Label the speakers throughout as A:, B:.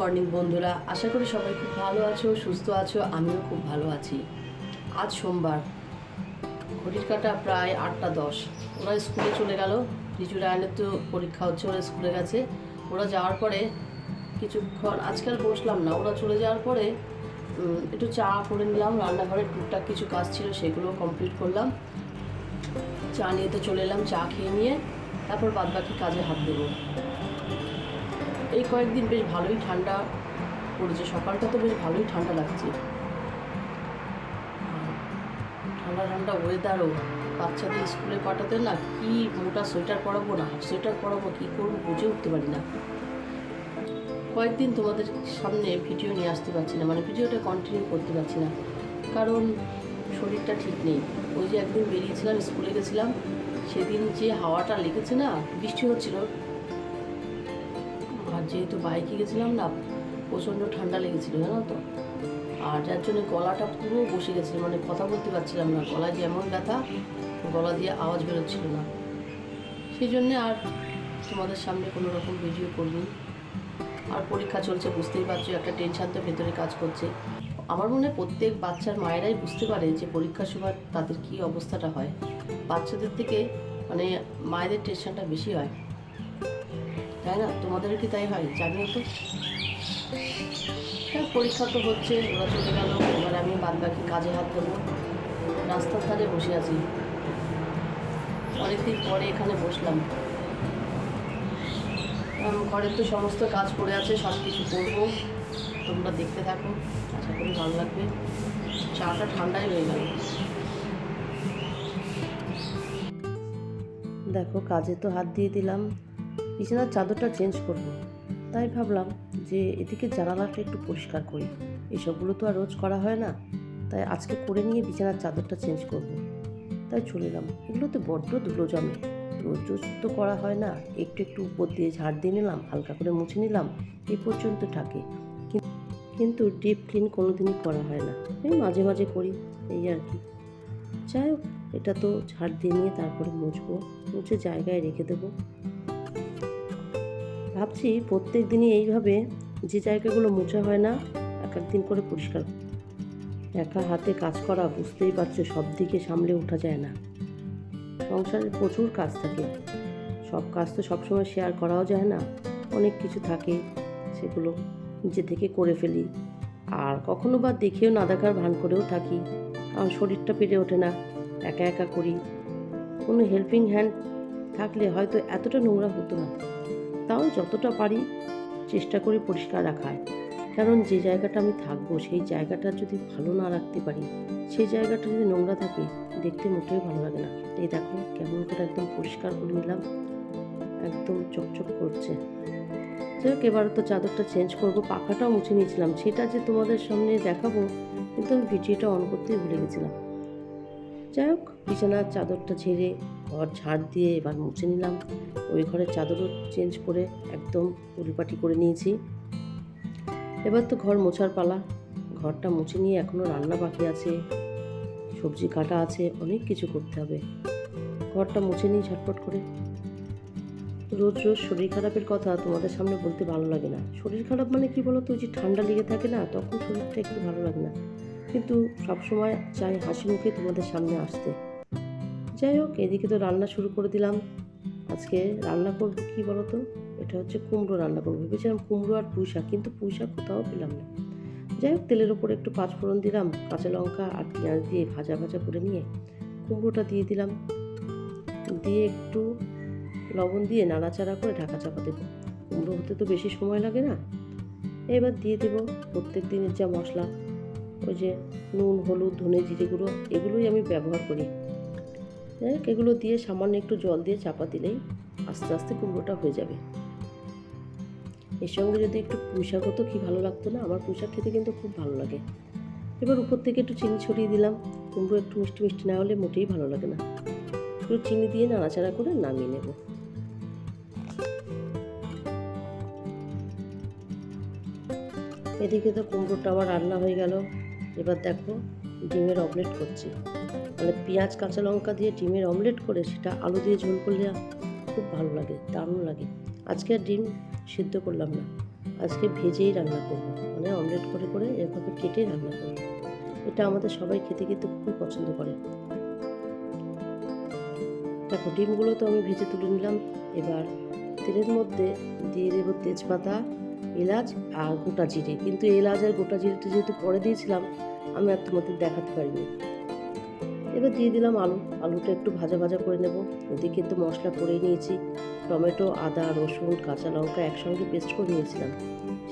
A: Morning বন্ধুরা, আশা করি সবাই খুব ভালো আছো, সুস্থ আছো, আমিও খুব ভালো আছি। আজ সোমবার, ঘড়ির কাটা প্রায় আটটা দশ। ওরা স্কুলে চলে গেল রিজু রায়নের তো পরীক্ষা হচ্ছে, ওরা স্কুলে গেছে। ওরা যাওয়ার পরে কিছুক্ষণ, আজকাল বসলাম না, ওরা চলে যাওয়ার পরে একটু চা করে নিলাম, রান্নাঘরে টুকটাক কিছু কাজ ছিল সেগুলো কমপ্লিট করলাম। চা নিয়ে তো চলে এলাম, চা খেয়ে নিয়ে, তারপর বাদবাকি কাজে হাত দেবো। এই কয়েকদিন বেশ ভালোই ঠান্ডা পড়েছে, সকালটা তো বেশ ভালোই ঠান্ডা লাগছে। ঠান্ডা ঠান্ডা ওয়েদারও বাচ্চাদের স্কুলে পাঠাতে না কি মোটা সোয়েটার পরাবো না সোয়েটার পরাবো, কী করব বুঝে উঠতে পারি না। কয়েকদিন তোমাদের সামনে ভিডিও নিয়ে আসতে পারছি না মানে ভিডিওটা কন্টিনিউ করতে পারছি না। কারণ শরীরটা ঠিক নেই। ওই যে একদিন বেরিয়েছিলাম, স্কুলে গেছিলাম, সেদিন যে হাওয়াটা লেগেছে না, বৃষ্টি হচ্ছিল যেহেতু বাইকে গেছিলাম না, প্রচণ্ড ঠান্ডা লেগেছিল, জানো তো? আর যার জন্য গলাটা পুরো বসে গেছিল মানে কথা বলতে পারছিলাম না। গলা যে এমন ব্যথা, গলা দিয়ে আওয়াজ বেরোচ্ছিল না। সেই জন্যে আর তোমাদের সামনে কোনো রকম ভিডিও করিনি আর পরীক্ষা চলছে, বুঝতেই পারছ, একটা টেনশান তো ভেতরে কাজ করছে। আমার মনে প্রত্যেক বাচ্চার মায়েরাই বুঝতে পারে যে পরীক্ষার সময় তাদের কী অবস্থাটা হয়। বাচ্চাদের থেকে মানে মায়েদের টেনশনটা বেশি হয়। তাই না? তোমাদের কি তাই হয়? জানিও তো। হ্যাঁ পরীক্ষা তো হচ্ছে ওরা চলে গেল। এবার আমি বাদ বাকি কাজে হাত দেবো রাস্তার ধারে বসে আছি। অনেকদিন পরে এখানে বসলাম। ঘরের তো সমস্ত কাজ পড়ে আছে সব কিছু করব। তোমরা দেখতে থাকো, আশা করি ভালো লাগবে। চাটা ঠান্ডাই হয়ে গেল। দেখো, কাজে তো হাত দিয়ে দিলাম। বিছানার চাদরটা চেঞ্জ করব। তাই ভাবলাম যে এদিকে জানালাটা একটু পরিষ্কার করি। এসবগুলো তো আর রোজ করা হয় না। তাই আজকে করে নিয়ে বিছানার চাদরটা চেঞ্জ করব। তাই চলে এলাম। এগুলোতে বড্ড ধুলো জমে। রোজ রোজ তো করা হয় না। একটু একটু উপর দিয়ে ঝাড় দিয়ে নিলাম, হালকা করে মুছে নিলাম, এ পর্যন্ত থাকে। কিন্তু ডিপ ক্লিন কোনো দিনই করা হয় না। এই মাঝে মাঝে করি, এই আর কি। যাই হোক, এটা তো ঝাড় দিয়ে নিয়ে তারপরে মুছবো। মুছে জায়গায় রেখে দেবো। ভাবছি প্রত্যেক দিনই এইভাবে যে জায়গাগুলো মোছা হয় না, এক একদিন করে পরিষ্কার একা হাতে কাজ করা বুঝতেই পারছ সব দিকে সামলে ওঠা যায় না। সংসারের প্রচুর কাজ থাকে। সব কাজ তো সবসময় শেয়ার করাও যায় না, অনেক কিছু থাকে, সেগুলো নিজে থেকে করে ফেলি। আর কখনো বা দেখেও না দেখার ভান করেও থাকি, কারণ শরীরটা পেরে ওঠে না, একা একা করি। কোনো হেল্পিং হ্যান্ড থাকলে হয়তো এতটা নোংরা হতো না। তাও যতটা পারি চেষ্টা করি পরিষ্কার রাখার কারণ যে জায়গাটা আমি থাকব, সেই জায়গাটা যদি ভালো না রাখতে পারি, সেই জায়গাটা যদি নোংরা থাকে, দেখতে মোটেই ভালো লাগে না। এই দেখো, কেমন করে একদম পরিষ্কার করে নিলাম। একদম চকচক করছে। যাই হোক এবার তো চাদরটা চেঞ্জ করব, পাখাটাও মুছে নিয়েছিলাম। সেটা যে তোমাদের সামনে দেখাবো, কিন্তু আমি ভিডিওটা অন করতেই ভুলে গেছিলাম। যাই হোক বিছানার চাদরটা ঝেড়ে ঘর ঝাড় দিয়ে এবার মুছে নিলাম। ওই ঘরের চাদরও চেঞ্জ করে একদম পরিপাটি করে নিয়েছি। এবার তো ঘর মোছার পালা। ঘরটা মুছে নিয়ে এখনও রান্না বাকি আছে। সবজি কাটা আছে, অনেক কিছু করতে হবে। ঘরটা মুছে নিই ঝটপট করে। রোজ রোজ শরীর খারাপের কথা তোমাদের সামনে বলতে ভালো লাগে না। শরীর খারাপ মানে কি বলো তো যে ঠান্ডা লেগে থাকে না, তখন শরীরটা একটু ভালো লাগে না। কিন্তু সবসময় চাই হাসি মুখে তোমাদের সামনে আসতে। যাই হোক, এদিকে তো রান্না শুরু করে দিলাম। আজকে রান্না করব কি বলো তো এটা হচ্ছে কুমড়ো রান্না করব। ভেবেছিলাম কুমড়ো আর পুঁই শাক, কিন্তু পুঁই শাক কোথাও পেলাম না। যাই হোক, তেলের ওপরে একটু পাঁচফোড়ন দিলাম, কাঁচা লঙ্কা আর পেঁয়াজ দিয়ে ভাজা ভাজা করে নিয়ে কুমড়োটা দিয়ে দিলাম। দিয়ে একটু লবণ দিয়ে নাড়াচাড়া করে ঢাকা চাপা দেবো। কুমড়ো হতে তো বেশি সময় লাগে না। এবার দিয়ে দেবো প্রত্যেক দিনের যা মশলা, ওই যে নুন, হলুদ, ধনে, জিরে গুঁড়ো, এগুলোই আমি ব্যবহার করি। এগুলো দিয়ে সামান্য একটু জল দিয়ে চাপা দিলেই আস্তে আস্তে কুমড়োটা হয়ে যাবে। এর সঙ্গে যদি একটু পুঁইশাক হতো, কী ভালো লাগতো না? আমার পুঁইশাক খেতে কিন্তু খুব ভালো লাগে। এবার উপর থেকে একটু চিনি ছড়িয়ে দিলাম। কুমড়ো একটু মিষ্টি মিষ্টি না হলে মোটেই ভালো লাগে না। একটু চিনি দিয়ে নাড়াচাড়া করে নামিয়ে নেব। এদিকে তো কুমড়োটা আমার রান্না হয়ে গেল। এবার দেখো ডিমের অমলেট করছি। মানে পেঁয়াজ, কাঁচা লঙ্কা দিয়ে ডিমের অমলেট করে সেটা আলু দিয়ে ঝোল করলে খুব ভালো লাগে, দারুণ লাগে। আজকে আর ডিম সিদ্ধ করলাম না, আজকে ভেজেই রান্না করব। মানে অমলেট করে করে এভাবে কেটে রান্না করব। এটা আমাদের সবাই খেতে খেতে খুবই পছন্দ করে। দেখো, ডিমগুলো তো আমি ভেজে তুলে নিলাম। এবার তেলের মধ্যে দিয়ে দেবো তেজপাতা, এলাচ আর গোটা জিরে। কিন্তু এলাচ আর গোটা জিরেটা যেহেতু পরে দিয়েছিলাম, আমি আর তোমাদের দেখাতে পারিনি। এবার দিয়ে দিলাম আলু। আলুটা একটু ভাজা ভাজা করে নেব। ওদিকে তো মশলা করে নিয়েছি। টমেটো, আদা, রসুন, কাঁচা লঙ্কা একসঙ্গে পেস্ট করে নিয়েছিলাম।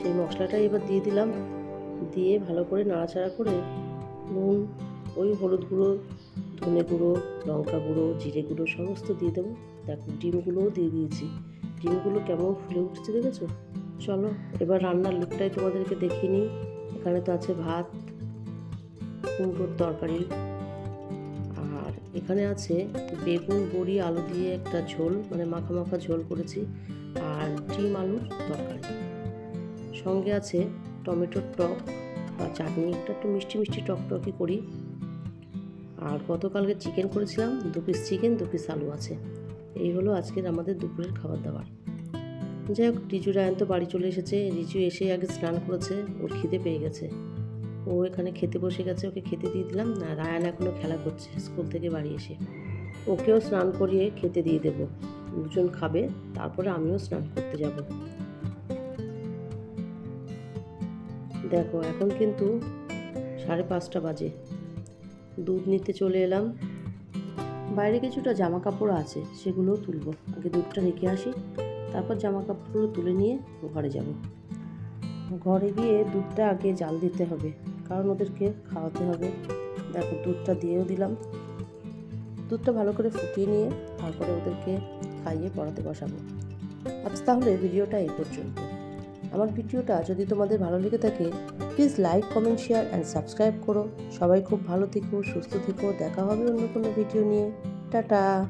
A: সেই মশলাটা এবার দিয়ে দিলাম। দিয়ে ভালো করে নাড়াচাড়া করে নুন, ওই হলুদ গুঁড়ো, ধনে গুঁড়ো, লঙ্কা গুঁড়ো, জিরে গুঁড়ো সমস্ত দিয়ে দেবো। দেখো, ডিমগুলোও দিয়ে দিয়েছি। ডিমগুলো কেমন ফুলে উঠছে দেখেছ? চলো, এবার রান্নার লুকটাই তোমাদেরকে দেখিয়ে নিই। এখানে তো আছে ভাত, কুমড়োর তরকারি। এখানে আছে বেগুন, বড়ি, আলু দিয়ে একটা ঝোল মানে মাখা মাখা ঝোল করেছি, আর ডিম, আলুর তরকারি। সঙ্গে আছে টমেটোর টক বা চাটনি, একটা একটু মিষ্টি মিষ্টি টক টকই করি। আর গতকালকে চিকেন করেছিলাম, দু পিস চিকেন দু পিস আলু আছে। এই হলো আজকের আমাদের দুপুরের খাবার দাবার। যাই হোক, রিজু রায়ন তো বাড়ি চলে এসেছে। রিজু এসে আগে স্নান করেছে, ওর খিদে পেয়ে গেছে। ও এখানে খেতে বসে গেছে, ওকে খেতে দিয়ে দিলাম। না, রায়ান এখনও খেলা করছে, স্কুল থেকে বাড়ি এসে। ওকেও স্নান করিয়ে খেতে দিয়ে দেবো। দুজন খাবে, তারপরে আমিও স্নান করতে যাব। দেখো, এখন কিন্তু সাড়ে পাঁচটা বাজে। দুধ নিতে চলে এলাম। বাইরে কিছুটা জামা কাপড় আছে, সেগুলোও তুলবো। আগে দুধটা রেখে আসি, তারপর জামা কাপড়গুলো তুলে নিয়ে ঘরে যাব। ঘরে গিয়ে দুধটা আগে জাল দিতে হবে। কারণ ওদেরকে খাওয়াতে হবে। দেখো, দুধটা দিয়েও দিলাম। দুধটা ভালো করে ফুটিয়ে নিয়ে তারপরে ওদেরকে খাইয়ে পড়াতে বসাবো। আজ তাহলে ভিডিওটা এই পর্যন্ত। আমার ভিডিওটা যদি তোমাদের ভালো লেগে থাকে please like comment share and subscribe করো। সবাই খুব ভালো থেকো, সুস্থ থেকো। দেখা হবে অন্য কোনো ভিডিও নিয়ে। টাটা!